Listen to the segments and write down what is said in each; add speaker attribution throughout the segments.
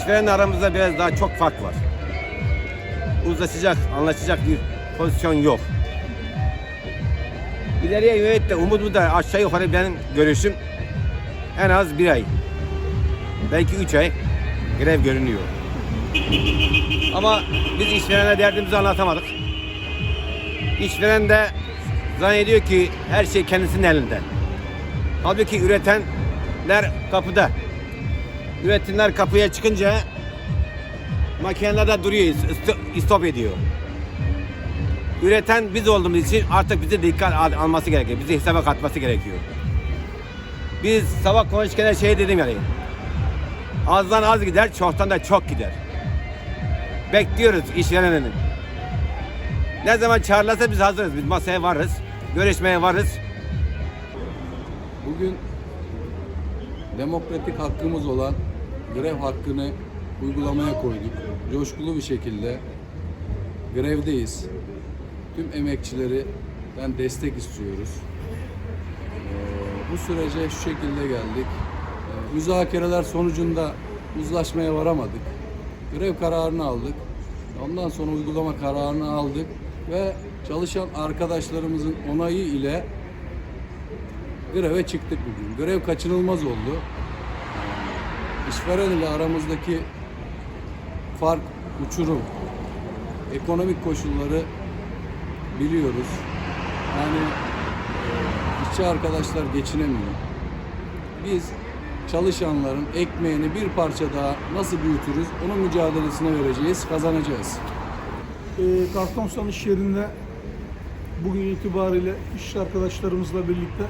Speaker 1: İşverenle aramızda biraz daha çok fark var. Uzlaşacak, anlaşacak bir pozisyon yok. İleriye yönelik de umudu da aşağı yukarı benim görüşüm en az bir ay. Belki üç ay grev görünüyor. Ama biz işverene derdimizi anlatamadık. İşveren de zannediyor ki her şey kendisinin elinde. Halbuki üretenler kapıda. Üretimler kapıya çıkınca makineler de duruyor, ist- istop ediyor. Üreten biz olduğumuz için artık bizi dikkat al- alması gerekiyor. Bizi hesaba katması gerekiyor. Biz sabah konuşurken şey dedim yani. Azdan az gider, çoktan da çok gider. Bekliyoruz işverenin. Ne zaman çağırırsa biz hazırız. Biz masaya varız. Görüşmeye varız.
Speaker 2: Bugün demokratik hakkımız olan grev hakkını uygulamaya koyduk. Coşkulu bir şekilde grevdeyiz. Tüm emekçilerden destek istiyoruz. Ee, bu sürece şu şekilde geldik. Ee, müzakereler sonucunda uzlaşmaya varamadık. Grev kararını aldık. Ondan sonra uygulama kararını aldık ve çalışan arkadaşlarımızın onayı ile greve çıktık bugün. Grev kaçınılmaz oldu. İşveren ile aramızdaki fark, uçurum, ekonomik koşulları biliyoruz. Yani e, işçi arkadaşlar geçinemiyor. Biz çalışanların ekmeğini bir parça daha nasıl büyütürüz onun mücadelesine vereceğiz, kazanacağız.
Speaker 3: E, Kartonsan iş yerinde bugün itibariyle iş arkadaşlarımızla birlikte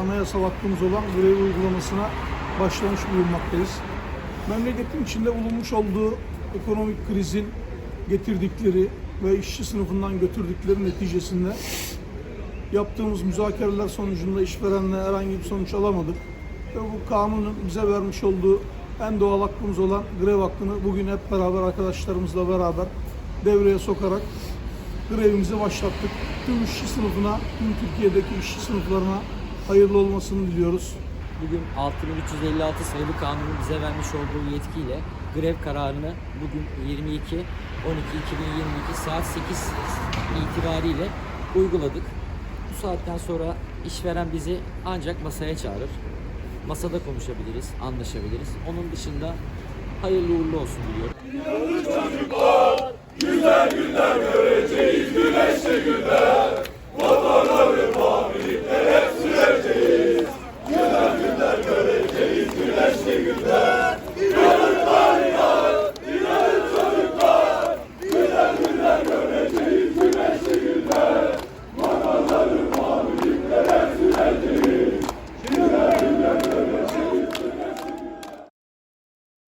Speaker 3: anayasal hakkımız olan grev uygulamasına başlamış bulunmaktayız. Memleketin içinde bulunmuş olduğu ekonomik krizin getirdikleri ve işçi sınıfından götürdükleri neticesinde yaptığımız müzakereler sonucunda işverenle herhangi bir sonuç alamadık. Ve bu kanunun bize vermiş olduğu en doğal hakkımız olan grev hakkını bugün hep beraber arkadaşlarımızla beraber devreye sokarak grevimizi başlattık. Tüm işçi sınıfına, tüm Türkiye'deki işçi sınıflarına hayırlı olmasını diliyoruz.
Speaker 4: Bugün 6356 sayılı kanunun bize vermiş olduğu yetkiyle grev kararını bugün 22 12 2022 saat 8 itibariyle uyguladık. Bu saatten sonra işveren bizi ancak masaya çağırır. Masada konuşabiliriz, anlaşabiliriz. Onun dışında hayırlı uğurlu olsun diliyorum.